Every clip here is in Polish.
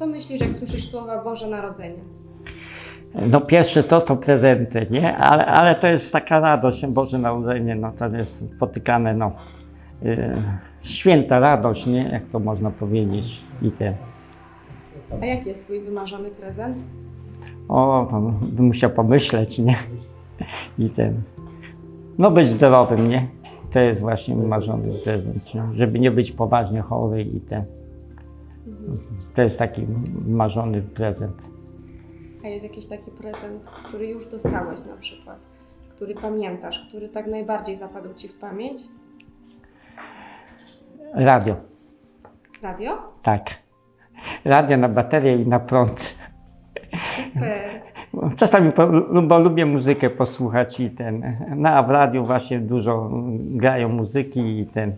Co myślisz, jak słyszysz słowa Boże Narodzenie? No pierwsze co to prezenty, nie? Ale, ale to jest taka radość, Boże Narodzenie, no to jest spotykane, no, yy, święta radość, nie? Jak to można powiedzieć i ten. A jaki jest Twój wymarzony prezent? O, to bym musiał pomyśleć, nie? I ten. No być zdrowym, nie? To jest właśnie marzony prezent, nie? żeby nie być poważnie chory i ten. To jest taki marzony prezent. A jest jakiś taki prezent, który już dostałeś na przykład, który pamiętasz, który tak najbardziej zapadł Ci w pamięć? Radio, Radio? tak. Radio na baterię i na prąd. Super. Czasami bo lubię muzykę posłuchać i ten. No a w radiu właśnie dużo grają muzyki i ten.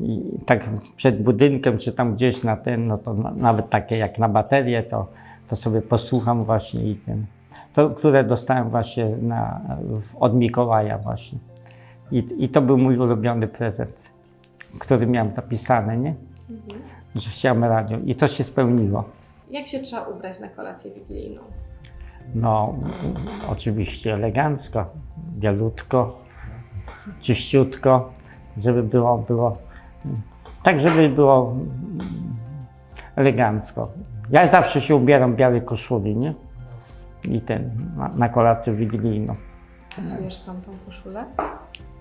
I tak przed budynkiem, czy tam gdzieś na ten, no to na, nawet takie jak na baterię, to, to sobie posłucham właśnie i ten. To, które dostałem właśnie na, od Mikołaja właśnie. I, I to był mój ulubiony prezent, który miałem zapisany, nie? Mhm. Że chciałem radio. I to się spełniło. Jak się trzeba ubrać na kolację wigilijną? No, oczywiście elegancko, bielutko, czyściutko, żeby było, było tak, żeby było elegancko. Ja zawsze się ubieram w białej koszuli, nie? I ten, na, na kolację wigilijną. Prasujesz sam tą koszulę?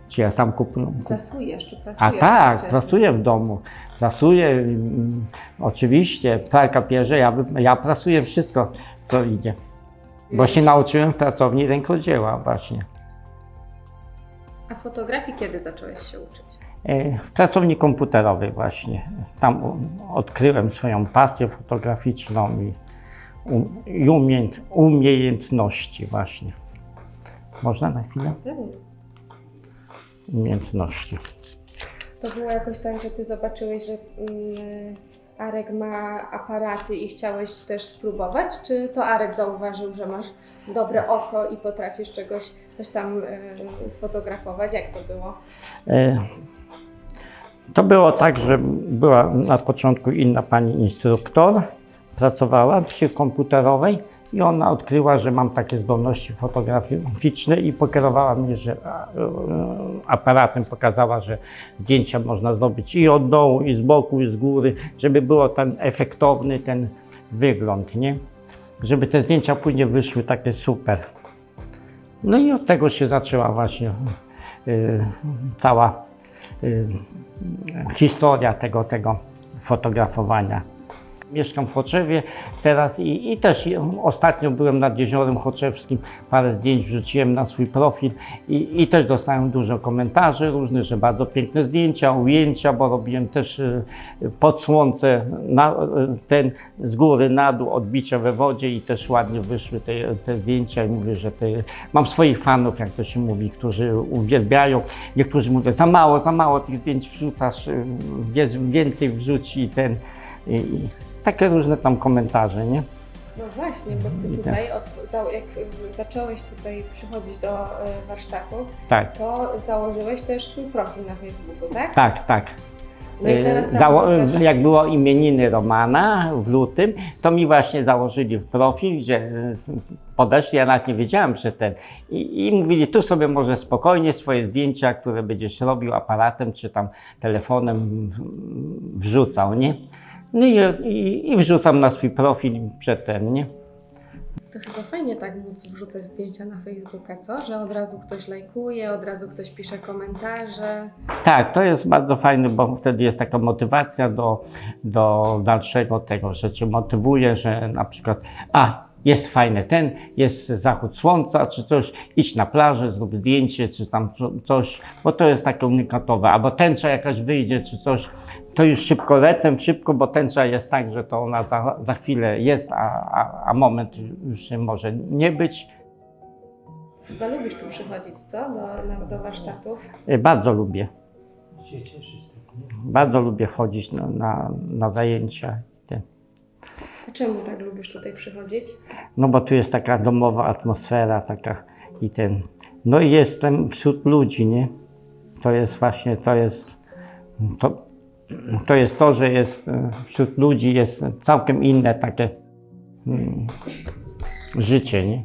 Czy ja sam kupuję? Kup... Prasujesz, czy A prasujesz? tak, wcześniej? pracuję w domu. Pracuję, mm, oczywiście, pralka pierze, ja, ja prasuję wszystko, co idzie. Bo się nauczyłem w pracowni rękodzieła właśnie. A fotografii kiedy zacząłeś się uczyć? E, W pracowni komputerowej właśnie. Tam odkryłem swoją pasję fotograficzną i, i umiejęt, umiejętności właśnie. Można na chwilę? Umiejętności. To było jakoś tak, że ty zobaczyłeś, że mm, Arek ma aparaty i chciałeś też spróbować? Czy to Arek zauważył, że masz dobre oko i potrafisz czegoś, coś tam y, sfotografować? Jak to było? E, To było tak, że była na początku inna pani instruktor, pracowała przy komputerowej i ona odkryła, że mam takie zdolności fotograficzne i pokierowała mnie, że e, aparatem pokazała, że zdjęcia można zrobić i od dołu, i z boku, i z góry, żeby było ten efektowny ten wygląd, nie? Żeby te zdjęcia później wyszły takie super. No i od tego się zaczęła właśnie y, cała historia tego, tego fotografowania. Mieszkam w Choczewie teraz i, i też ostatnio byłem nad Jeziorem Choczewskim, parę zdjęć wrzuciłem na swój profil i, i też dostałem dużo komentarzy różnych, że bardzo piękne zdjęcia, ujęcia, bo robiłem też y, pod słońce, na, y, ten z góry na dół, odbicia we wodzie i też ładnie wyszły te, te zdjęcia i mówię, że te, mam swoich fanów, jak to się mówi, którzy uwielbiają. Niektórzy mówią, za mało, za mało tych zdjęć wrzucasz, wiesz, więcej wrzuci ten. I takie różne tam komentarze, nie? No właśnie, bo ty tak. tutaj, od, za, jak zacząłeś tutaj przychodzić do y, warsztatów, Tak, to założyłeś też swój profil na Facebooku, tak? tak, tak. No i teraz Y, tam zało- wracasz- jak było imieniny Romana w lutym, to mi właśnie założyli w profil, że podeszli, ja nawet nie wiedziałem, że ten. I, I mówili, tu sobie może spokojnie swoje zdjęcia, które będziesz robił aparatem czy tam telefonem wrzucał, nie? No i, i, i wrzucam na swój profil przed ten, nie? To chyba fajnie tak móc wrzucać zdjęcia na Facebooka, co? Że od razu ktoś lajkuje, od razu ktoś pisze komentarze. Tak, to jest bardzo fajne, bo wtedy jest taka motywacja do, do dalszego tego, że cię motywuje, że na przykład, a jest fajny ten, jest zachód słońca, czy coś, idź na plażę, zrób zdjęcie, czy tam co- coś, bo to jest takie unikatowe, albo tęcza jakaś wyjdzie, czy coś, to już szybko lecę, szybko, bo tęcza jest tak, że to ona za, za chwilę jest, a, a, a moment już może nie być. Chyba lubisz tu przychodzić, co? Do, do warsztatów. Y, Bardzo lubię. się cieszy z tego. Bardzo lubię chodzić na, na, na zajęcia. A czemu tak lubisz tutaj przychodzić? No bo tu jest taka domowa atmosfera, taka i ten. No i jestem wśród ludzi, nie? To jest właśnie, to jest, to, to jest to, że jest e, wśród ludzi jest całkiem inne takie mm, życie, nie?